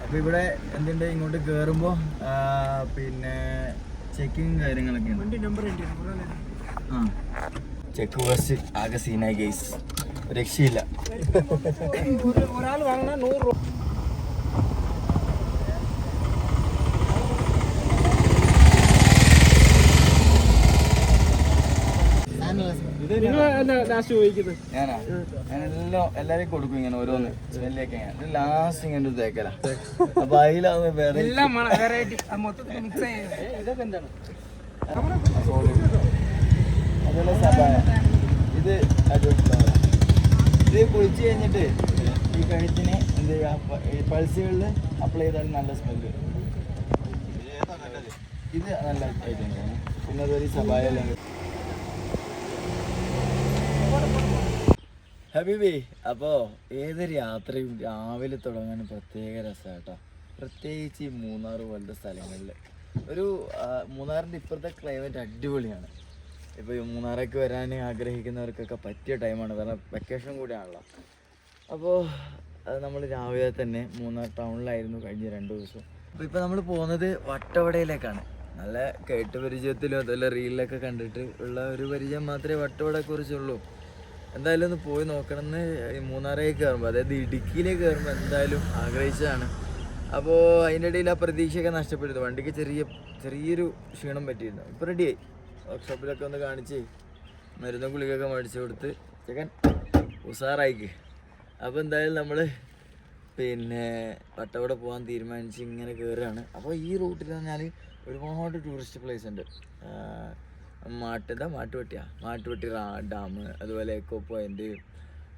അപ്പൊ ഇവിടെ എന്തുണ്ട്? ഇങ്ങോട്ട് കേറുമ്പോ പിന്നെ ചെക്കിങ് കാര്യങ്ങളൊക്കെ ആ. ചെക്ക് പോസ്റ്റ് ആകെ സീനായി ഗൈസ് രക്ഷയില്ല. ഒരാൾ വാങ്ങണ നൂറ് രൂപ നിങ്ങൾ ലാസ്റ്റ് ചോദിക്കുന്നത് ഞാനാ? ഞാൻ എല്ലാം എല്ലാരെയും കൊടുക്കും ഇങ്ങനെ ഓരോന്ന്. സ്മെല്ലൊക്കെ ലാസ്റ്റ് ഇങ്ങനെ തേക്കല. അപ്പൊ അതിലാണ് വേറെ അതുപോലെ സബായ. ഇത് ഇത് കുളിച്ച് കഴിഞ്ഞിട്ട് ഈ കഴുത്തിന് എന്ത് ചെയ്യുക? പൾസുകളിൽ അപ്ലൈ ചെയ്താൽ നല്ല സ്മെല്ല് ഇത് നല്ല ഐറ്റം പിന്നെ അതൊരു സബായ ഹബീബി അപ്പോൾ ഏതൊരു യാത്രയും രാവിലെ തുടങ്ങാൻ പ്രത്യേക രസമാണ് കേട്ടോ പ്രത്യേകിച്ച് ഈ മൂന്നാർ പോലത്തെ സ്ഥലങ്ങളിൽ ഒരു മൂന്നാറിന്റെ ഇപ്പോഴത്തെ ക്ലൈമറ്റ് അടിപൊളിയാണ്. ഇപ്പോൾ ഈ മൂന്നാറേക്ക് വരാൻ ആഗ്രഹിക്കുന്നവർക്കൊക്കെ പറ്റിയ ടൈമാണ് കാരണം വെക്കേഷൻ കൂടിയാണല്ലോ. അപ്പോൾ നമ്മൾ രാവിലെ തന്നെ മൂന്നാർ ടൗണിലായിരുന്നു കഴിഞ്ഞ രണ്ട് ദിവസം. അപ്പോൾ ഇപ്പോൾ നമ്മൾ പോകുന്നത് വട്ടവടയിലേക്കാണ്. നല്ല കേട്ട് പരിചയത്തിലും അതുപോലെ റീലിലൊക്കെ കണ്ടിട്ട് ഉള്ള ഒരു പരിചയം മാത്രമേ വട്ടവടയെക്കുറിച്ചുള്ളൂ. എന്തായാലും ഒന്ന് പോയി നോക്കണം എന്ന് മൂന്നാറേക്ക് കയറുമ്പോൾ അതായത് ഇടുക്കിയിലേക്ക് കയറുമ്പോൾ എന്തായാലും ആഗ്രഹിച്ചതാണ്. അപ്പോൾ അതിന്റെ ഇടയിൽ ആ പ്രതീക്ഷയൊക്കെ നഷ്ടപ്പെടുന്നു വണ്ടിക്ക് ചെറിയ ചെറിയൊരു ക്ഷീണം പറ്റിയിരുന്നു. ഇപ്പോൾ റെഡിയായി വർക്ക്ഷോപ്പിലൊക്കെ ഒന്ന് കാണിച്ച് മരുന്നും ഗുളികയൊക്കെ മേടിച്ച് കൊടുത്ത് ചെക്കൻ ഉഷാറായിക്ക് അപ്പോൾ എന്തായാലും നമ്മൾ പിന്നെ വട്ടവട പോകാൻ തീരുമാനിച്ച് ഇങ്ങനെ കയറുകയാണ് അപ്പോൾ ഈ റൂട്ടിൽ പറഞ്ഞാൽ ഒരുപാട് ടൂറിസ്റ്റ് പ്ലേസ് ഉണ്ട്. മാട്ടിതാ മാട്ടുവെട്ടിയാ മാട്ടുവെട്ടി ഡാം അതുപോലെ എക്കോ പോയിന്റ്.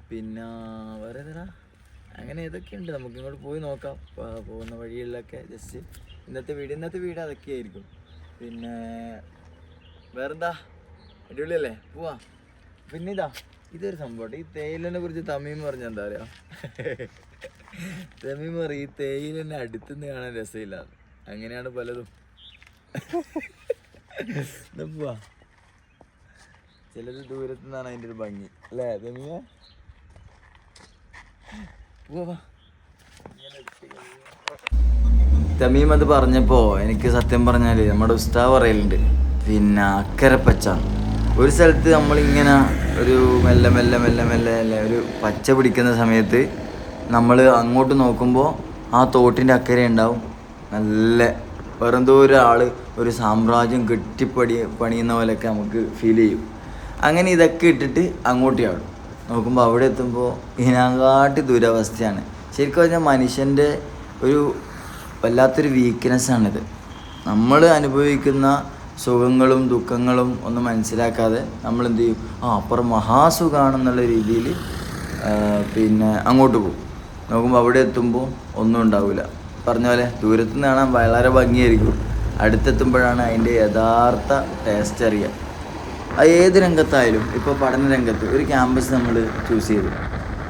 പിന്നെ വേറെ ഏതാ അങ്ങനെ ഏതൊക്കെ ഉണ്ട് നമുക്ക് ഇങ്ങോട്ട് പോയി നോക്കാം. പോകുന്ന വഴികളിലൊക്കെ ജസ്റ്റ് ഇന്നത്തെ വീട് ഇന്നത്തെ വീട് അതൊക്കെ ആയിരിക്കും പിന്നെ വേറെന്താ? അടിപൊളിയല്ലേ? പോവാ. പിന്നെ ഇതാ ഇതൊരു സംഭവം. ഈ തേയിലിനെ കുറിച്ച് തമീം പറഞ്ഞ എന്താ പറയാ തമീം പറയും ഈ തേയിലിനെ അടുത്തുനിന്ന് കാണാൻ രസമില്ല അങ്ങനെയാണ് പലതും. പോവാ. ചിലത് ദൂരത്തു നിന്നാണ് അതിന്റെ ഒരു ഭംഗി. അല്ലേ തമീമ തമീം അത് പറഞ്ഞപ്പോ എനിക്ക് സത്യം പറഞ്ഞാൽ നമ്മുടെ ഉസ്താ പറയലുണ്ട് പിന്നെ അക്കരെ പച്ച. ഒരു സ്ഥലത്ത് നമ്മളിങ്ങനെ ഒരു മെല്ലെ മെല്ലെ മെല്ലെ മെല്ലെ മെല്ലെ ഒരു പച്ച പിടിക്കുന്ന സമയത്ത് നമ്മൾ അങ്ങോട്ട് നോക്കുമ്പോൾ ആ തോട്ടിന്റെ അക്കരെ ഉണ്ടാവും. നല്ല വേറെന്തോ ഒരാൾ ഒരു സാമ്രാജ്യം കെട്ടിപ്പടി പണിയുന്ന പോലെയൊക്കെ നമുക്ക് ഫീൽ ചെയ്യും. അങ്ങനെ ഇതൊക്കെ ഇട്ടിട്ട് അങ്ങോട്ട് ചാടും. നോക്കുമ്പോൾ അവിടെ എത്തുമ്പോൾ ഇതിനെക്കാട്ടി ദുരവസ്ഥയാണ്. ശരിക്കും പറഞ്ഞാൽ മനുഷ്യന്റെ ഒരു വല്ലാത്തൊരു വീക്ക്നെസ്സാണിത് നമ്മൾ അനുഭവിക്കുന്ന സുഖങ്ങളും ദുഃഖങ്ങളും ഒന്നും മനസ്സിലാക്കാതെ നമ്മൾ എന്ത് ചെയ്യും? ആ അപ്പുറം മഹാസുഖമാണെന്നുള്ള രീതിയിൽ പിന്നെ അങ്ങോട്ട് പോകും. നോക്കുമ്പോൾ അവിടെ എത്തുമ്പോൾ ഒന്നും ഉണ്ടാവില്ല പറഞ്ഞ പോലെ ദൂരത്ത് നിന്ന് കാണാൻ വളരെ ഭംഗിയായിരിക്കും. അടുത്തെത്തുമ്പോഴാണ് അതിന്റെ യഥാർത്ഥ ടേസ്റ്റ് അറിയുക അത് ഏത് രംഗത്തായാലും ഇപ്പോൾ പഠന രംഗത്ത് ഒരു ക്യാമ്പസ് നമ്മൾ ചൂസ് ചെയ്തു.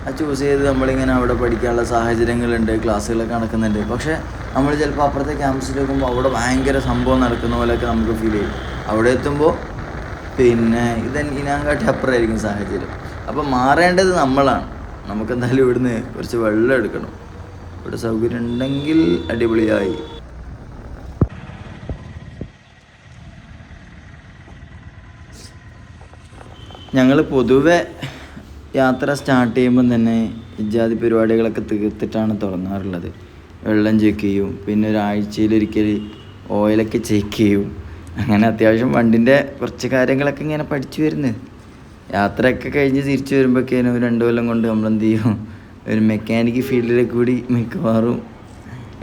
ആ ചൂസ് ചെയ്ത് നമ്മളിങ്ങനെ അവിടെ പഠിക്കാനുള്ള സാഹചര്യങ്ങളുണ്ട് ക്ലാസ്സുകളൊക്കെ നടക്കുന്നുണ്ട്. പക്ഷേ നമ്മൾ ചിലപ്പോൾ അപ്പുറത്തെ ക്യാമ്പസിൽ നോക്കുമ്പോൾ അവിടെ ഭയങ്കര സംഭവം നടക്കുന്ന പോലെയൊക്കെ നമുക്ക് ഫീൽ ചെയ്യും. അവിടെ എത്തുമ്പോൾ പിന്നെ ഇത് ഇനാങ്കാട്ടി അപ്പുറമായിരിക്കും സാഹചര്യം. അപ്പോൾ മാറേണ്ടത് നമ്മളാണ്. നമുക്കെന്തായാലും ഇവിടുന്ന് കുറച്ച് വെള്ളം എടുക്കണം. ഇവിടെ സൗകര്യം ഉണ്ടെങ്കിൽ അടിപൊളിയായി. ഞങ്ങൾ പൊതുവെ യാത്ര സ്റ്റാർട്ട് ചെയ്യുമ്പം തന്നെ ഇജാതി പരിപാടികളൊക്കെ തീർത്തിട്ടാണ് തുടങ്ങാറുള്ളത്. വെള്ളം ചെക്ക് ചെയ്യും പിന്നെ ഒരാഴ്ചയിലൊരിക്കൽ ഓയിലൊക്കെ ചെക്ക് ചെയ്യും. അങ്ങനെ അത്യാവശ്യം വണ്ടിന്റെ കുറച്ച് കാര്യങ്ങളൊക്കെ ഇങ്ങനെ പഠിച്ചു വരുന്നത്. യാത്രയൊക്കെ കഴിഞ്ഞ് തിരിച്ചു വരുമ്പോഴൊക്കെ ഒരു രണ്ട് കൊല്ലം കൊണ്ട് നമ്മളെന്ത് ചെയ്യും? ഒരു മെക്കാനിക് ഫീൽഡിലേക്ക് കൂടി മിക്കവാറും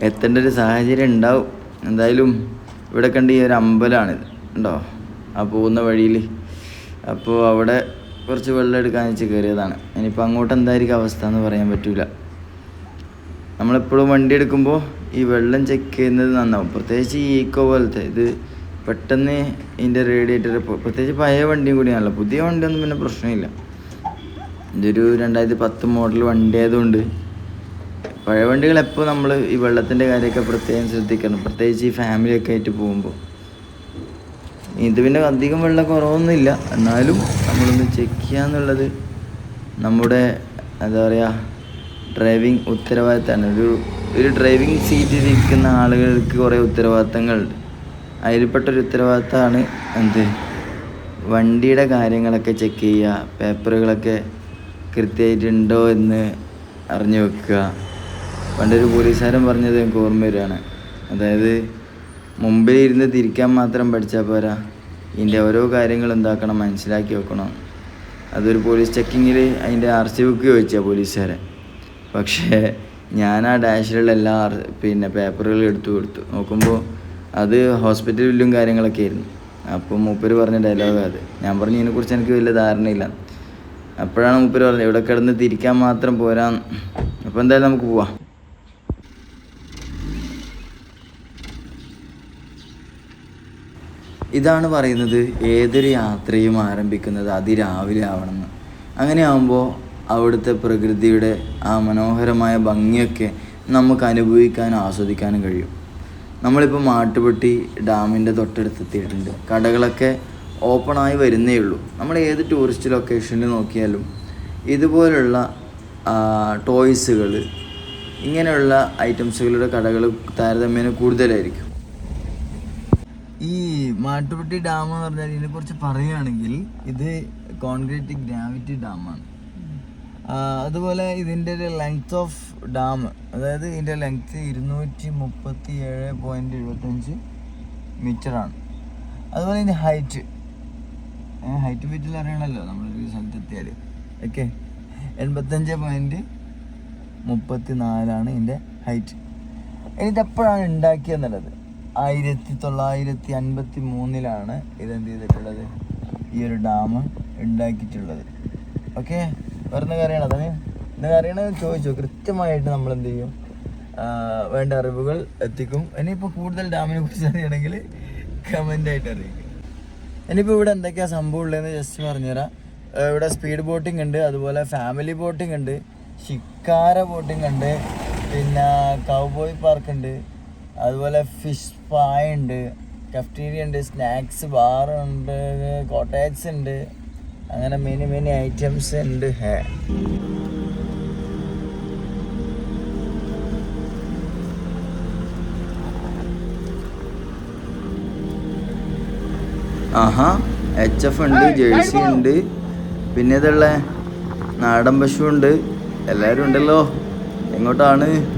എത്തേണ്ട ഒരു സാഹചര്യം ഉണ്ടാവും. എന്തായാലും ഇവിടെ കണ്ട് ഈ ഒരു അമ്പലമാണിത് ഉണ്ടോ ആ പോകുന്ന വഴിയിൽ അപ്പോൾ അവിടെ കുറച്ച് വെള്ളം എടുക്കാൻ വെച്ച് കയറിയതാണ്. ഇനിയിപ്പോൾ അങ്ങോട്ട് എന്തായിരിക്കും അവസ്ഥ എന്ന് പറയാൻ പറ്റില്ല നമ്മളെപ്പോഴും വണ്ടി എടുക്കുമ്പോൾ ഈ വെള്ളം ചെക്ക് ചെയ്യുന്നത് നന്നാവും. പ്രത്യേകിച്ച് ഈ ഈക്കോ പോലത്തെ ഇത് പെട്ടെന്ന് ഇതിന്റെ റേഡിയേറ്റർ പ്രത്യേകിച്ച് പഴയ വണ്ടിയും കൂടിയാണല്ലോ. പുതിയ വണ്ടിയൊന്നും പിന്നെ പ്രശ്നമില്ല. ഇതൊരു രണ്ടായിരത്തി പത്ത് മോഡൽ വണ്ടി ആയതുകൊണ്ട് പഴയ വണ്ടികൾ എപ്പോൾ നമ്മൾ ഈ വെള്ളത്തിന്റെ കാര്യമൊക്കെ പ്രത്യേകം ശ്രദ്ധിക്കണം. പ്രത്യേകിച്ച് ഈ ഫാമിലിയൊക്കെ ആയിട്ട് പോകുമ്പോൾ ഇത് പിന്നെ അധികം വെള്ളം കുറവൊന്നുമില്ല. എന്നാലും നമ്മളൊന്ന് ചെക്ക് ചെയ്യാന്നുള്ളത് നമ്മുടെ എന്താ പറയുക ഡ്രൈവിംഗ് ഉത്തരവാദിത്തമാണ്. ഒരു ഒരു ഡ്രൈവിംഗ് സീറ്റിൽ ഇരിക്കുന്ന ആളുകൾക്ക് കുറേ ഉത്തരവാദിത്തങ്ങളുണ്ട്. അതിൽപ്പെട്ടൊരു ഉത്തരവാദിത്തമാണ് എന്ത്? വണ്ടിയുടെ കാര്യങ്ങളൊക്കെ ചെക്ക് ചെയ്യുക പേപ്പറുകളൊക്കെ കൃത്യമായിട്ടുണ്ടോ എന്ന് അറിഞ്ഞു വെക്കുക. പണ്ടൊരു പോലീസുകാരൻ പറഞ്ഞത് എനിക്ക് ഓർമ്മ വരികയാണ്. അതായത് മുമ്പിൽ ഇരുന്ന് തിരിക്കാൻ മാത്രം പഠിച്ചാൽ പോരാ. ഇതിന്റെ ഓരോ കാര്യങ്ങൾ എന്താക്കണം മനസ്സിലാക്കി വെക്കണം. അതൊരു പോലീസ് ചെക്കിങ്ങിൽ അതിന്റെ ആർ സി ബുക്ക് ചോദിച്ചാൽ പോലീസുകാരെ പക്ഷേ ഞാൻ ആ ഡാഷിലുള്ള എല്ലാ പിന്നെ പേപ്പറുകൾ എടുത്തു കൊടുത്തു. നോക്കുമ്പോൾ അത് ഹോസ്പിറ്റൽ ബില്ലും കാര്യങ്ങളൊക്കെ ആയിരുന്നു. അപ്പോൾ മൂപ്പര് പറഞ്ഞ ഡയലോഗ് അത്. ഞാൻ പറഞ്ഞു ഇതിനെക്കുറിച്ച് എനിക്ക് വലിയ ധാരണയില്ല. അപ്പോഴാണ് മൂപ്പര് പറഞ്ഞത് ഇവിടെ കിടന്ന് തിരിക്കാൻ മാത്രം പോരാ അപ്പോൾ എന്തായാലും നമുക്ക് പോവാം. ഇതാണ് പറയുന്നത് ഏതൊരു യാത്രയും ആരംഭിക്കുന്നത് അതിരാവിലെ ആവണമെന്ന്. അങ്ങനെ ആകുമ്പോൾ അവിടുത്തെ പ്രകൃതിയുടെ ആ മനോഹരമായ ഭംഗിയൊക്കെ നമുക്ക് അനുഭവിക്കാനും ആസ്വദിക്കാനും കഴിയും. നമ്മളിപ്പോൾ മാട്ടുപെട്ടി ഡാമിന്റെ തൊട്ടടുത്തെത്തിയിട്ടുണ്ട് കടകളൊക്കെ ഓപ്പണായി വരുന്നേ ഉള്ളൂ. നമ്മൾ ഏത് ടൂറിസ്റ്റ് ലൊക്കേഷനിൽ നോക്കിയാലും ഇതുപോലുള്ള ടോയ്സുകൾ ഇങ്ങനെയുള്ള ഐറ്റംസുകളുടെ കടകൾ താരതമ്യേന കൂടുതലായിരിക്കും. ഈ മാട്ടുപ്പെട്ടി ഡാം എന്ന് പറഞ്ഞാൽ ഇതിനെക്കുറിച്ച് പറയുകയാണെങ്കിൽ ഇത് കോൺക്രീറ്റ് ഗ്രാവിറ്റി ഡാമാണ് അതുപോലെ ഇതിന്റെ ഒരു ലെങ്ത് ഓഫ് ഡാം അതായത് ഇതിന്റെ ലെങ്ത് ഇരുന്നൂറ്റി മുപ്പത്തി ഏഴ് പോയിന്റ് എഴുപത്തഞ്ച് മീറ്ററാണ് അതുപോലെ ഇതിന്റെ ഹൈറ്റ് ഹൈറ്റ് ഫീറ്റിൽ അറിയണമല്ലോ നമ്മളൊരു സ്ഥലത്ത് എത്തിയാൽ ഓക്കെ എൺപത്തഞ്ച് പോയിന്റ് മുപ്പത്തി നാലാണ് ഇതിന്റെ ഹൈറ്റ് ഇത് എപ്പോഴാണ് ഉണ്ടാക്കിയെന്നുള്ളത് ആയിരത്തി തൊള്ളായിരത്തി അൻപത്തി മൂന്നിലാണ് ഇതെന്ത് ചെയ്തിട്ടുള്ളത്? ഈ ഒരു ഡാം ഉണ്ടാക്കിയിട്ടുള്ളത്. ഓക്കെ വേറെ കാര്യമാണ് അതാണ് എന്താ അറിയണമെന്ന് ചോദിച്ചു. കൃത്യമായിട്ട് നമ്മൾ എന്ത് ചെയ്യും? വേണ്ട അറിവുകൾ എത്തിക്കും. ഇനിയിപ്പോൾ കൂടുതൽ ഡാമിനെ കുറിച്ച് അറിയണമെങ്കിൽ കമന്റ് ആയിട്ട് അറിയിക്കും. ഇനിയിപ്പോൾ ഇവിടെ എന്തൊക്കെയാണ് സംഭവം ഉള്ളതെന്ന് ജസ്റ്റ് പറഞ്ഞുതരാം. ഇവിടെ സ്പീഡ് ബോട്ടിംഗ് ഉണ്ട് അതുപോലെ ഫാമിലി ബോട്ടിംഗ് ഉണ്ട് ഷിക്കാര ബോട്ടിംഗ് ഉണ്ട് പിന്നെ കൗബോയ് പാർക്ക് ഉണ്ട് അതുപോലെ ഫിഷ് പായ ഉണ്ട് കഫ്റ്റീരിയ ഉണ്ട് സ്നാക്സ് ബാർ ഉണ്ട് കോട്ടേജ്സ് ഉണ്ട് അങ്ങനെ മെനി മെനി ഐറ്റംസ് ഉണ്ട്. ഹേ. ആഹാ എച്ച് എഫ് ഉണ്ട് ജേഴ്സി ഉണ്ട്. പിന്നെ ഇതുള്ള നാടൻ പശു ഉണ്ട്. എല്ലാവരും ഉണ്ടല്ലോ. എങ്ങോട്ടാണ്?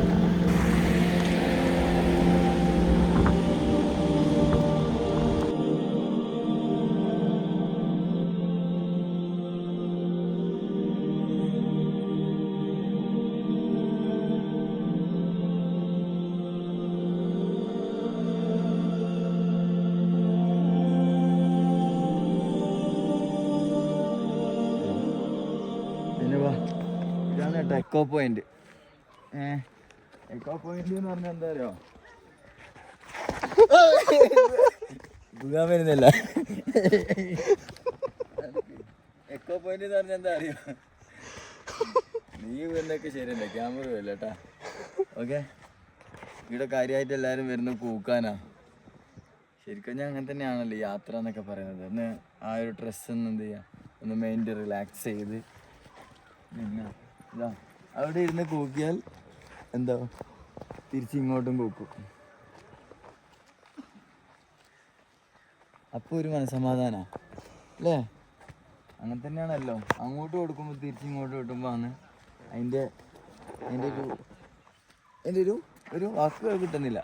പോയിന്റ് എക്കോ പോയിന്റ് എന്ന് പറഞ്ഞാൽ എന്താ അറിയോ? പുകാൻ വരുന്നില്ല. എക്കോ പോയിന്റ് എന്ന് പറഞ്ഞാൽ എന്താ അറിയോ? നീ വരുന്നൊക്കെ ശരിയല്ല? ക്യാമറ വരില്ല കേട്ടാ ഓക്കെ ഇവിടെ കാര്യമായിട്ട് എല്ലാവരും വരുന്ന കൂക്കാനാ ശരിക്കും ഞാൻ അങ്ങനെ തന്നെയാണല്ലോ യാത്ര എന്നൊക്കെ പറയുന്നത്. ഒന്ന് ആ ഒരു ഡ്രസ്സ് ഒന്ന് എന്ത് ചെയ്യുക ഒന്ന് മൈൻഡ് റിലാക്സ് ചെയ്ത് പിന്നെ ഇതാ. അവിടെ ഇരുന്ന് കൂക്കിയാൽ എന്താ? തിരിച്ചിങ്ങോട്ടും കൂക്കും. അപ്പോൾ ഒരു മനസമാധാനാ അല്ലേ? അങ്ങനെ തന്നെയാണല്ലോ. അങ്ങോട്ട് കൊടുക്കുമ്പോൾ തിരിച്ചിങ്ങോട്ട് കിട്ടുമ്പോൾ ആണ് അതിന്റെ അതിന്റെ ഒരു അതിന്റെ ഒരു ഒരു വാക്കുകൾ കിട്ടുന്നില്ല.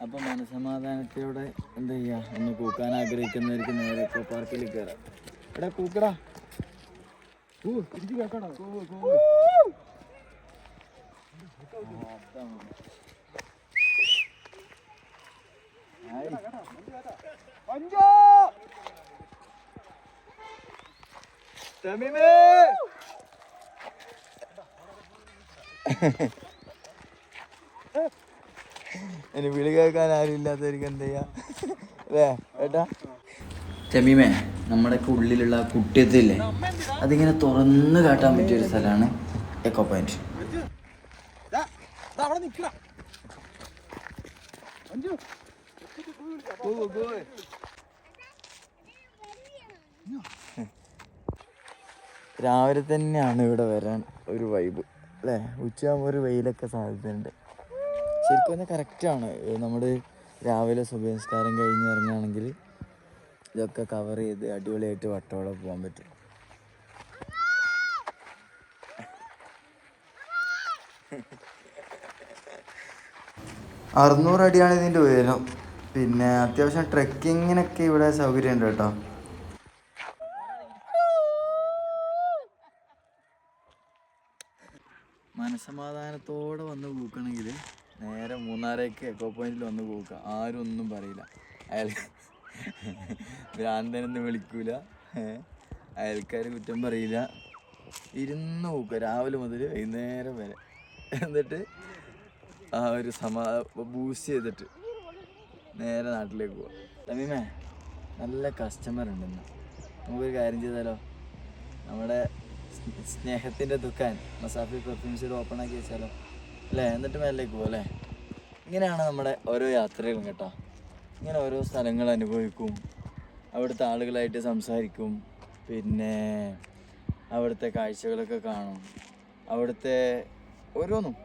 അപ്പം മനസമാധാനത്തോടെ എന്താ ചെയ്യുക ഒന്ന് കൂക്കാൻ ആഗ്രഹിക്കുന്നവർക്ക് നേരെ എക്കോ പാർക്കിൽ കയറാം എടാ കൂക്കടാ. കൂ, തിരിച്ച് കേക്കടാ. കൂ, കൂ. ആ, അതാണ്. ഹായ്. തമീമേ! ഇനി വിളി കേൾക്കാൻ ആരും ഇല്ലാത്തവർക്ക് എന്ത് ചെയ്യാ? അല്ലേ ഏട്ടാ? ചെമീമേ നമ്മുടെയൊക്കെ ഉള്ളിലുള്ള കുട്ടിയത്തില്ലേ അതിങ്ങനെ തുറന്ന് കാട്ടാൻ പറ്റിയ ഒരു സ്ഥലമാണ് എക്കോ പോയിന്റ് രാവിലെ തന്നെയാണ് ഇവിടെ വരാൻ ഒരു വൈബ് അല്ലേ ഉച്ചയാകുമ്പോൾ ഒരു വെയിലൊക്കെ സാധ്യതയുണ്ട്. ശരിക്കും പറഞ്ഞാൽ കറക്റ്റാണ് നമ്മൾ രാവിലെ സുബഹസ്കാരം കഴിഞ്ഞ് ഇറങ്ങുകയാണെങ്കിൽ ഇതൊക്കെ കവർ ചെയ്ത് അടിപൊളിയായിട്ട് വട്ടവട പോകാൻ പറ്റും. അറുന്നൂറ് അടിയാണ് ഇതിന്റെ ഉയരം. പിന്നെ അത്യാവശ്യം ട്രെക്കിങ്ങിനൊക്കെ ഇവിടെ സൗകര്യമുണ്ട് കേട്ടോ. മനസമാധാനത്തോടെ വന്ന് കൂക്കണമെങ്കിൽ നേരെ മൂന്നാറേക്ക് എക്കോ പോയിന്റിൽ വന്ന് കൂക്കാം ആരും ഒന്നും പറയില്ല. അയാൾ ഭ്രാന്തനൊന്നും വിളിക്കൂല. അയൽക്കാർ കുറ്റം പറയില്ല. ഇരുന്ന് പോക്ക രാവിലെ മുതൽ വൈകുന്നേരം വരെ. എന്നിട്ട് ആ ഒരു സമാ ബൂസ്റ്റ് ചെയ്തിട്ട് നേരെ നാട്ടിലേക്ക് പോവാം തമീമേ നല്ല കസ്റ്റമർ ഉണ്ടെന്ന്. നമുക്കൊരു കാര്യം ചെയ്താലോ? നമ്മുടെ സ്നേഹത്തിന്റെ ദുക്കാൻ മസാഫി പെർഫ്യൂംസിൽ ഓപ്പൺ ആക്കി വെച്ചാലോ? അല്ലേ എന്നിട്ട് മേലേക്ക് പോകും അല്ലേ ഇങ്ങനെയാണ് നമ്മുടെ ഓരോ യാത്രകളും കേട്ടോ. ഇങ്ങനെ ഓരോ സ്ഥലങ്ങൾ അനുഭവിക്കും. അവിടുത്തെ ആളുകളായിട്ട് സംസാരിക്കും. പിന്നെ അവിടുത്തെ കാഴ്ചകളൊക്കെ കാണും. അവിടുത്തെ ഓരോന്നും.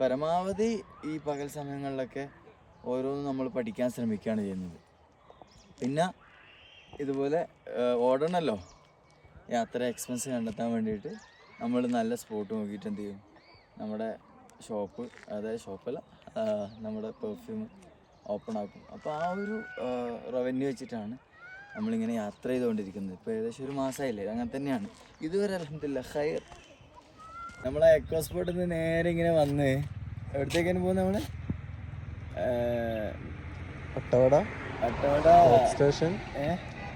പരമാവധി ഈ പകൽ സമയങ്ങളിലൊക്കെ ഓരോന്നും നമ്മൾ പഠിക്കാൻ ശ്രമിക്കുകയാണ് ചെയ്യുന്നത്. പിന്നെ ഇതുപോലെ ഓടണമല്ലോ യാത്ര എക്സ്പെൻസ് കണ്ടെത്താൻ വേണ്ടിയിട്ട് നമ്മൾ നല്ല സ്പോട്ട് നോക്കിയിട്ട് എന്ത് ചെയ്യും? നമ്മുടെ ഷോപ്പ് അതായത് ഷോപ്പല്ല നമ്മുടെ പെർഫ്യൂം ഓപ്പൺ ആക്കും. അപ്പോൾ ആ ഒരു റവന്യൂ വെച്ചിട്ടാണ് നമ്മളിങ്ങനെ യാത്ര ചെയ്തുകൊണ്ടിരിക്കുന്നത്. ഇപ്പോൾ ഏകദേശം ഒരു മാസമായില്ലേ അങ്ങനെ തന്നെയാണ്. ഇതുവരെ അലഹമില്ല ഹയർ നമ്മളെ എക്കോ സ്പോട്ടിൽ നിന്ന് നേരെ ഇങ്ങനെ വന്ന് എവിടത്തേക്കാണ് പോകുന്നത് നമ്മൾ അട്ടവട. അട്ടവട. Station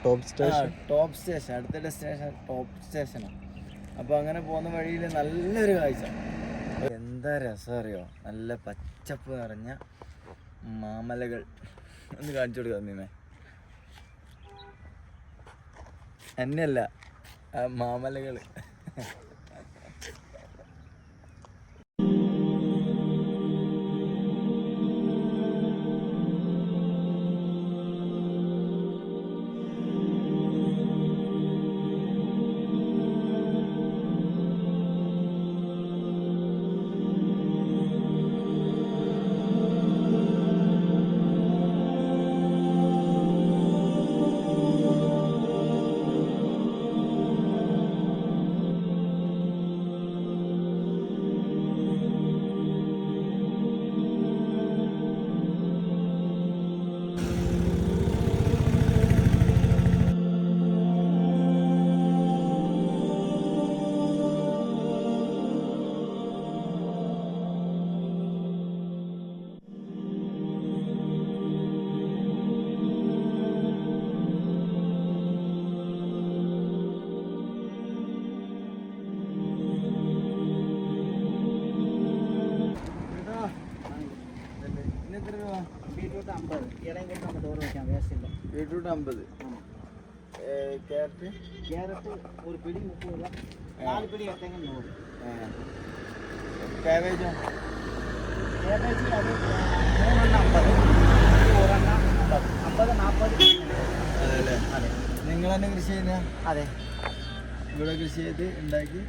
Top Station Top Station അടുത്ത ഡെസ്റ്റിനേഷൻ ടോപ്പ് സ്റ്റേഷനാണ് അപ്പോൾ അങ്ങനെ പോകുന്ന വഴിയിൽ നല്ലൊരു കാഴ്ച. എന്താ രസം അറിയോ നല്ല പച്ചപ്പ് നിറഞ്ഞ മാമലകൾ. ഒന്ന് കാണിച്ചു കൊടുക്കാൻ നിന്നെ എന്നെയല്ല മാമലകൾ ബീട്രൂട്ട് അമ്പത് ക്യാരറ്റ് ക്യാരറ്റ് ഒരു പിടി മുപ്പത് രൂപ നാല് പിടി എടുത്തെങ്കിൽ നൂറ് കാബേജോ കേബേജ് അത് മൂന്നെണ്ണം അമ്പത് ഇത് ഒരെണ്ണം അമ്പത് അമ്പത് നാൽപ്പത് അതെ അതെ നിങ്ങൾ തന്നെ കൃഷി ചെയ്യുന്ന അതെ ഇവിടെ കൃഷി ചെയ്ത് ഉണ്ടാക്കി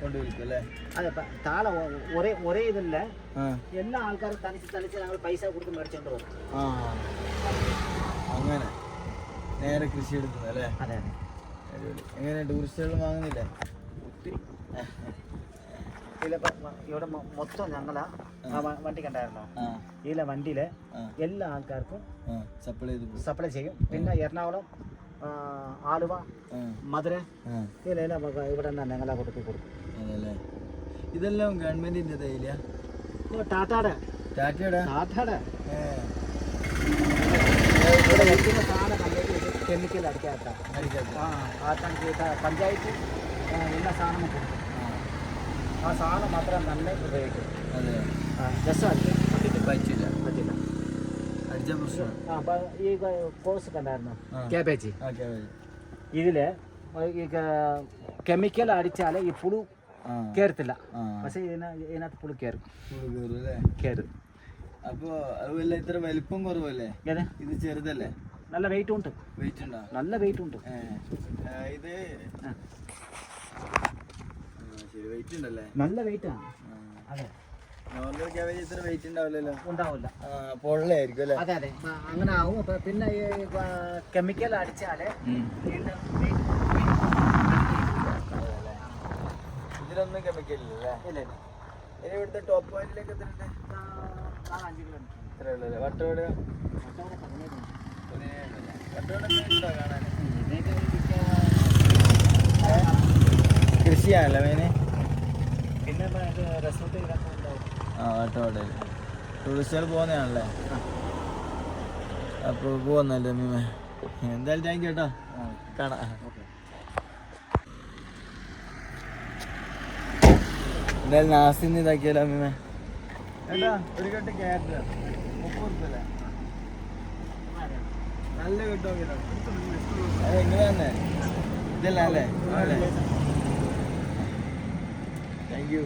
കൊണ്ടുപോയിരിക്കും അല്ലേ അതെ പ- താളെ ഒ- ഒരേ ഒരേ ഇതില്ല. ആ. എല്ലാ ആൾക്കാരും തനിച്ച് തനിച്ച് ഞങ്ങൾ പൈസ കൊടുത്ത് മേടിച്ചോണ്ട് പോകും ആ. അങ്ങനെ. നേരെ കൃഷി എടുക്കുന്നത് അല്ലേ? അതെ അതെ. അടിപൊളി. എങ്ങനെ ടൂറിസ്റ്റുകൾ വാങ്ങുന്നില്ലേ? ഇവിടെ മൊത്തം ഞങ്ങളാ. വണ്ടി കണ്ടായിരുന്നോ? ഇതിലെ വണ്ടിയിലെ എല്ലാ ആൾക്കാർക്കും സപ്ലൈ ചെയ്യും. പിന്നെ എറണാകുളം ആലുവ മധുര ഇതിലെല്ലാം ഇവിടെ നിന്ന് ഞങ്ങളാ കൊടുത്ത് കൊടുക്കും. ഇതെല്ലാം ഗവൺമെന്റിന്റെ തൈല ടാറ്റാടെ. ടാറ്റയുടെ? ടാറ്റാടെ. ഇവിടെ അടിക്കാത്ത അടിക്കാത്ത. ആ ആട്ടാనికి പഞ്ചായത്ത് ആ, എല്ലാ സാധനവും കൊടുക്കും ആ സാധനം മാത്രം നല്ല ഉപയോഗിക്കും. അതെ ജസ്റ്റ് അടിക്കാൻ പറ്റില്ല പറ്റില്ല. അടിച്ച പ്രശ്നം. ആ അപ്പൊ ഈ കോഴ്സ് കണ്ടായിരുന്നു. ക്യാബേജ്. ഇതിൽ ഈ കെമിക്കൽ അടിച്ചാൽ ഈ പുളു കയറത്തില്ല പക്ഷേ ഇതിന ഇതിനകത്ത് പുഴു കയറും കയറും അപ്പൊ അതുപോലെ ഇത്ര വലിപ്പം കുറവല്ലേ? ഇത് ചെറുതല്ലേ? നല്ല വെയിറ്റ് ഉണ്ട്. വെയിറ്റ് ഉണ്ടോ? നല്ല വെയിറ്റ് ഉണ്ട്. ഇത് ശരി വെയിറ്റ് ഉണ്ടല്ലേ? നല്ല വെയിറ്റ് ആണ്. അതെ. നോർമൽ ക്യാബേജ് ഇത്ര വെയിറ്റ് ഉണ്ടാവില്ലല്ലോ? ഉണ്ടാവില്ല. പൊള്ളയായിരിക്കും അല്ലേ? അതെ അങ്ങനെ ആവും. പിന്നെ ഈ കെമിക്കൽ അടിച്ചാൽ വീണ്ടും weight ഇതിലൊന്നും കെമിക്കൽ ഇല്ലല്ലേ ഇല്ല ഇല്ല. ഇനി ഇവിടുത്തെ ടോപ്പ് പോയിന്റിലേക്ക് എത്ര ഉണ്ട് വട്ടോട് പതിനേഴ് കൃഷിയാണല്ലേ മെയിന് പിന്നെ ആ ടൂറിസ്റ്റുകൾ പോകുന്നതാണല്ലേ? അപ്പോൾ പോകുന്നല്ലേ മീമേ എന്തായാലും താങ്ക് യു കേട്ടോ കാണാം. എന്തായാലും നാസിന്ന് ഇതാക്കിയാലോ മീമേ ഒരു കെട്ട് ക്യാരറ്റ് മുപ്പത് റുപ്യല്ലേ നല്ല കിട്ടോ എങ്ങനെ ഇതല്ല? അല്ലേ? അല്ലേ താങ്ക് യു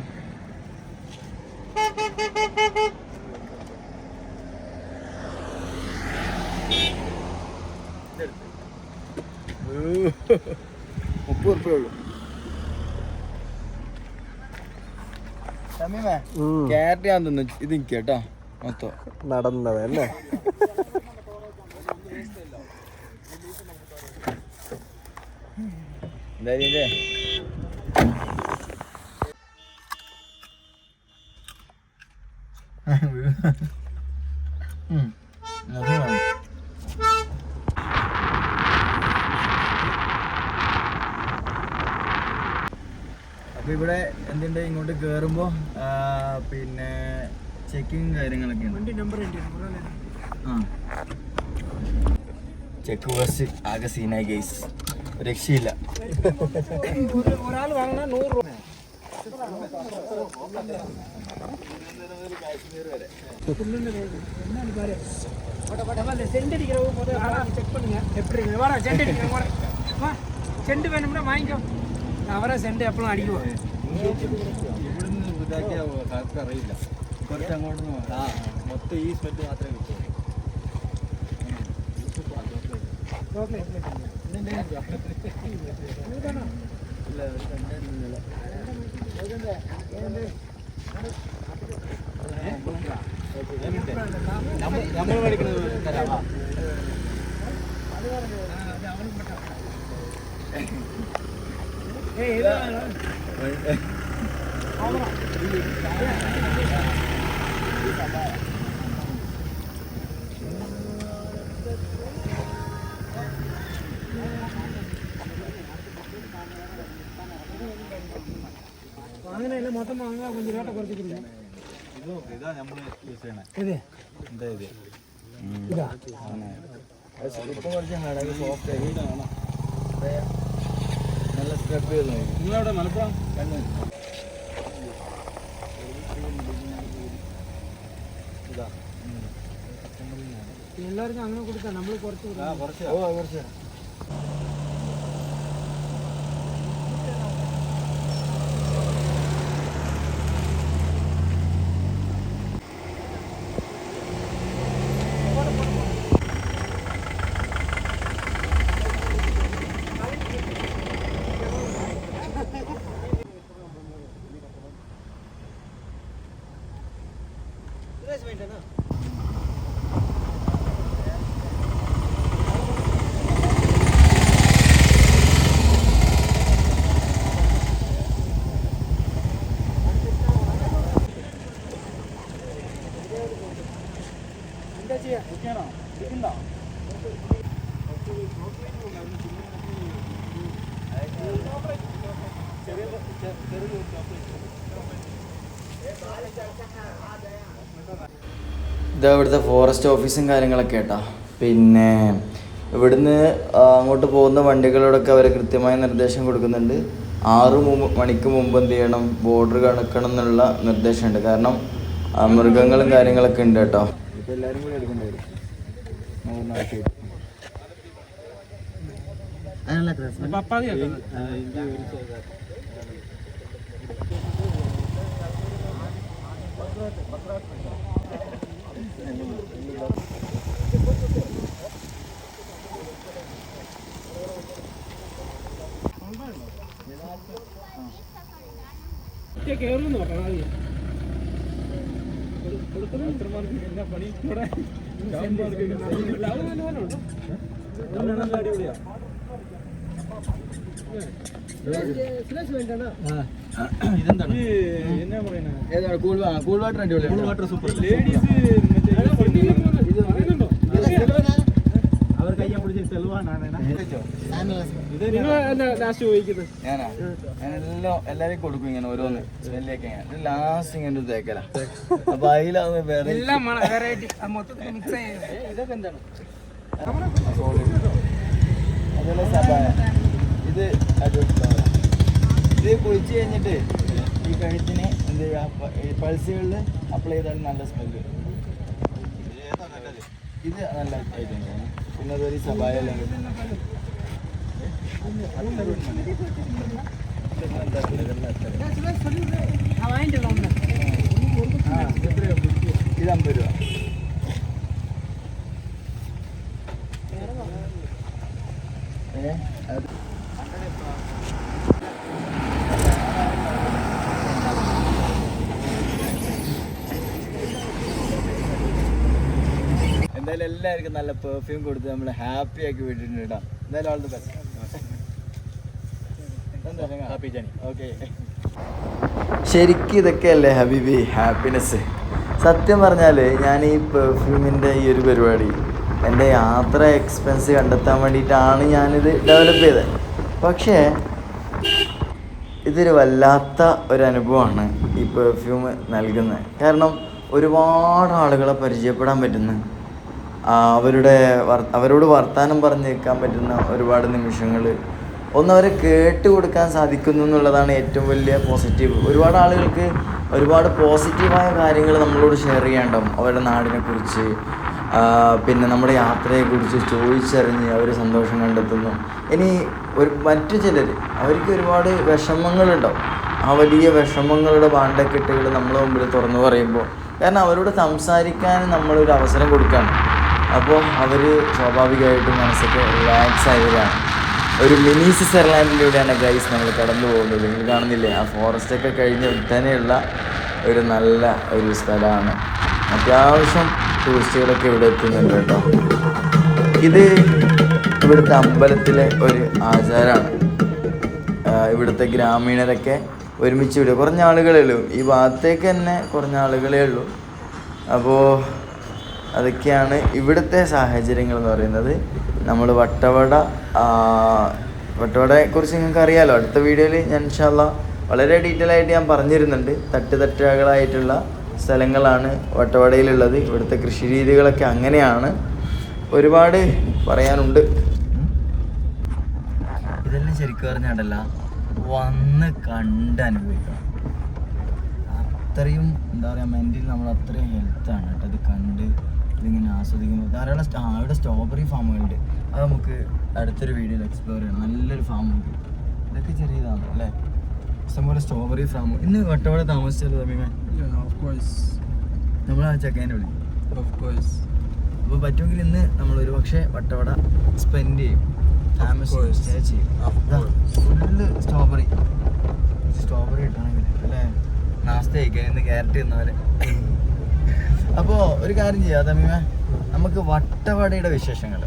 മുപ്പത് റുപ്യ ഉള്ളൂ. ക്യാരറ്റ് ഞാൻ തിന്നു. ഇത് എനിക്ക് കേട്ടോ മൊത്തം. നടന്നത് അല്ലേ? എന്തായാലും ഇല്ലേ ഉം. അത് വേണം. അപ്പൊ ഇവിടെ എന്തുണ്ട്? ഇങ്ങോട്ട് കേറുമ്പോ പിന്നെ ചെക്കിങ് കാര്യങ്ങളൊക്കെ ഉണ്ട്. ആ. ചെക്ക് ബസ് ആകെ സീനായി ഗൈസ് രക്ഷയില്ല ഒരാൾ വാങ്ങണ നൂറ് രൂപ சென்ட் அடிக்கிறவங்க போது செக் பண்ணுங்க எப்படி இருக்கு வாடா சென்ட் அடிக்கிறேன் வாடா வா சென்ட் வேணும்னா வாங்கிக்கோ நான் வர சென்ட் எப்பலாம் அடிக்குவோம் ഇവിടുന്ന് ഇതാക്കിയ ആർക്കും അറിയില്ല കുറച്ച് അങ്ങോട്ട് ആ മൊത്തം ഈ സ്മെറ്റ് മാത്രമേ കിട്ടൂ ഇല്ല ഒരു കണ്ടായിരുന്നില്ല നമ്മൾ മേടിക്കുന്നത് തരാമോ ഏയ് അങ്ങനെയല്ല മൊത്തം വാങ്ങുക കൊഞ്ച് വേട്ട കുറച്ചിട്ടില്ല ഇതാ നമ്മൾ യൂസ് ഇതാ? സോഫ്റ്റ് ആയി നല്ല മലപ്പുറം? കണ്ണൂർ ഇതാ എല്ലാവർക്കും അങ്ങനെ കൊടുക്കാം നമ്മൾ കുറച്ച് കുറച്ച് ഓ കുറച്ച് ഇതാ ഇവിടുത്തെ ഫോറസ്റ്റ് ഓഫീസും കാര്യങ്ങളൊക്കെ കേട്ടോ. പിന്നെ ഇവിടുന്ന് അങ്ങോട്ട് പോകുന്ന വണ്ടികളോടൊക്കെ അവർ കൃത്യമായ നിർദ്ദേശം കൊടുക്കുന്നുണ്ട്. ആറ് മണിക്ക് മുമ്പ് എന്ത് ചെയ്യണം ബോർഡർ കണക്കണം എന്നുള്ള നിർദ്ദേശമുണ്ട്. കാരണം മൃഗങ്ങളും കാര്യങ്ങളൊക്കെ ഉണ്ട് കേട്ടോ. അപ്പോൾ എല്ലാവരും കൂടി എടുക്കേണ്ടി വരും. മൂന്നാഴ്ചയായിട്ട് കേറുന്നു പറഞ്ഞു என்ன பண்ணி கூட அடிப்படையா என்ன கூல் வாட்டர் அடிப்படையா கூல் வாட்டர் சூப்பர் ഞാനാ? ഞാൻ എല്ലാം എല്ലാരെയും കൊടുക്കും ഇങ്ങനെ ഓരോന്ന്. സ്മെല്ലിയൊക്കെ ലാസ്റ്റ് ഇങ്ങനെ തേക്കല. അപ്പൊ അതിലാണ് വേറെ ഇതൊക്കെ എന്താണ്? അതുപോലെ സബാന ഇത് അത് ഇത് കുഴിച്ച് കഴിഞ്ഞിട്ട് ഈ കഴുത്തിന് എന്ത് ചെയ്യുക? പൾസുകളിൽ അപ്ലൈ ചെയ്താൽ നല്ല സ്മെല്ല് ഇത് നല്ല ഐറ്റം വാങ്ങിട്ടുള്ള ഒന്ന് ഇത് അമ്പത് രൂപ. ഏ? എന്തായാലും എല്ലാവർക്കും നല്ല പെർഫ്യൂം കൊടുത്ത് നമ്മൾ ഹാപ്പി ആക്കി വിട്ടിട്ടുണ്ട് കേട്ടോ എന്തായാലും ആൾ ബെസ്റ്റ് ഹാപ്പി ജാനി ഓക്കെ ശരിക്കും ഇതൊക്കെയല്ലേ ഹബീബി? ഹാപ്പിനെസ് സത്യം പറഞ്ഞാൽ ഞാൻ ഈ പെർഫ്യൂമിന്റെ ഈ ഒരു പരിപാടി എന്റെ യാത്ര എക്സ്പെൻസ് കണ്ടെത്താൻ വേണ്ടിയിട്ടാണ് ഞാനിത് ഡെവലപ്പ് ചെയ്തത്. പക്ഷേ ഇതൊരു വല്ലാത്ത ഒരു അനുഭവമാണ് ഈ പെർഫ്യൂം നൽകുന്നത്. കാരണം ഒരുപാട് ആളുകളെ പരിചയപ്പെടാൻ പറ്റുന്ന അവരുടെ അവരോട് വർത്തമാനം പറഞ്ഞ് നിൽക്കാൻ പറ്റുന്ന ഒരുപാട് നിമിഷങ്ങൾ. ഒന്നവരെ കേട്ട് കൊടുക്കാൻ സാധിക്കുന്നു എന്നുള്ളതാണ് ഏറ്റവും വലിയ പോസിറ്റീവ് ഒരുപാട് ആളുകൾക്ക് ഒരുപാട് പോസിറ്റീവായ കാര്യങ്ങൾ നമ്മളോട് ഷെയർ ചെയ്യാണ്ടാവും അവരുടെ നാടിനെക്കുറിച്ച്. പിന്നെ നമ്മുടെ യാത്രയെക്കുറിച്ച് ചോദിച്ചറിഞ്ഞ് അവർ സന്തോഷം കണ്ടെത്തുന്നു. ഇനി ഒരു മറ്റു ചിലർ അവർക്ക് ഒരുപാട് വിഷമങ്ങളുണ്ടാവും. ആ വലിയ വിഷമങ്ങളുടെ ഭാണ്ഡക്കെട്ടുകൾ നമ്മളെ മുമ്പിൽ തുറന്നു പറയുമ്പോൾ കാരണം അവരോട് സംസാരിക്കാൻ നമ്മളൊരു അവസരം കൊടുക്കുകയാണ് അപ്പോൾ അവർ സ്വാഭാവികമായിട്ടും മനസ്സൊക്കെ റിലാക്സ് ആയവരാണ്. ഒരു മിനി സ്വിറ്റ്സർലാൻഡിലൂടെയാണ് ഗൈസ് നമ്മൾ കടന്നു പോകുന്നത്. നിങ്ങൾ കാണുന്നില്ലേ? ആ ഫോറസ്റ്റൊക്കെ കഴിഞ്ഞ് ഉടനെയുള്ള ഒരു നല്ല ഒരു സ്ഥലമാണ്. അത്യാവശ്യം ടൂറിസ്റ്റുകളൊക്കെ ഇവിടെ എത്തുന്നുണ്ട് കേട്ടോ. ഇത് ഇവിടുത്തെ അമ്പലത്തിലെ ഒരു ആചാരമാണ് ഇവിടുത്തെ ഗ്രാമീണരൊക്കെ ഒരുമിച്ച് വിടുക കുറഞ്ഞ ആളുകളേ ഉള്ളൂ. ഈ ഭാഗത്തേക്ക് തന്നെ കുറഞ്ഞ ആളുകളേ ഉള്ളൂ. അപ്പോൾ അതൊക്കെയാണ് ഇവിടുത്തെ സാഹചര്യങ്ങൾ എന്ന് പറയുന്നത്. നമ്മൾ വട്ടവട വട്ടവടയെ വട്ടവടയെക്കുറിച്ച് നിങ്ങൾക്ക് അറിയാമല്ലോ അടുത്ത വീഡിയോയിൽ ഞാൻ ഇൻഷാല്ല വളരെ ഡീറ്റെയിൽ ആയിട്ട് ഞാൻ പറഞ്ഞിരുന്നുണ്ട്. തട്ട് തട്ടുകളായിട്ടുള്ള സ്ഥലങ്ങളാണ് വട്ടവടയിലുള്ളത്. ഇവിടുത്തെ കൃഷി രീതികളൊക്കെ അങ്ങനെയാണ്. ഒരുപാട് പറയാനുണ്ട്. ഇതെല്ലാം ശരിക്കും പറഞ്ഞാടല്ല വന്ന് കണ്ട് അനുഭവിക്കണം. അത്രയും എന്താ പറയുക മെന്റലി നമ്മൾ അത്രയും ഹെൽത്താണ് കേട്ടോ. ഇത് കണ്ട് ഇതിങ്ങനെ ആസ്വദിക്കുമ്പോൾ ധാരാളം സ്റ്റാ അവിടെ സ്ട്രോബെറി ഫാമുകളുണ്ട് അത് നമുക്ക് അടുത്തൊരു വീഡിയോയിൽ എക്സ്പ്ലോർ ചെയ്യണം നല്ലൊരു ഫാമുണ്ട് ഇതൊക്കെ ചെറിയതാണ് അല്ലേ? ഇഷ്ടംപോലെ സ്ട്രോബെറി ഫാം ഇന്ന് വട്ടവട താമസിച്ചത് നമ്മൾ ആ ചക്കേനെ വിളി. അപ്പോൾ പറ്റുമെങ്കിൽ ഇന്ന് നമ്മൾ ഒരു പക്ഷേ വട്ടവട സ്പെൻഡ് ചെയ്യും. സ്റ്റേ ചെയ്യും. ഫുള്ള് സ്ട്രോബെറി സ്ട്രോബെറി കിട്ടണമെങ്കിൽ അല്ലേ? നാസ്ത കഴിക്കാൻ ഇന്ന് ക്യാരറ്റ് തിന്നവരെ. അപ്പോൾ ഒരു കാര്യം ചെയ്യാം തമ്മിമ നമുക്ക് വട്ടവടയുടെ വിശേഷങ്ങൾ.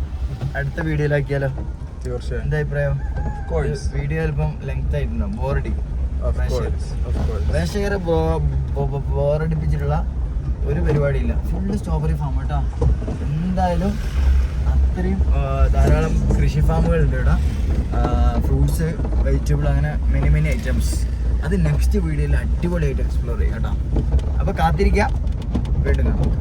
അടുത്ത വീഡിയോയിലാക്കിയാലോ തീർച്ചയായും. എന്താ അഭിപ്രായം? വീഡിയോ അല്പം ലെങ്ത് ആയിട്ടുണ്ടാവും. ബോറടി പ്രേക്ഷകരെ ബോറടിപ്പിച്ചിട്ടുള്ള ഒരു പരിപാടിയില്ല. ഫുള്ള് സ്ട്രോബെറി ഫാം കേട്ടോ. എന്തായാലും അത്രയും ധാരാളം കൃഷി ഫാമുകളുണ്ട് ഇവിടെ ഫ്രൂട്ട്സ് വെജിറ്റബിൾ അങ്ങനെ മെനി മെനി ഐറ്റംസ് അത് നെക്സ്റ്റ് വീഡിയോയിൽ അടിപൊളിയായിട്ട് എക്സ്പ്ലോർ ചെയ്യാം കേട്ടോ. അപ്പോൾ കാത്തിരിക്കാം. വീണ്ടും കാണാം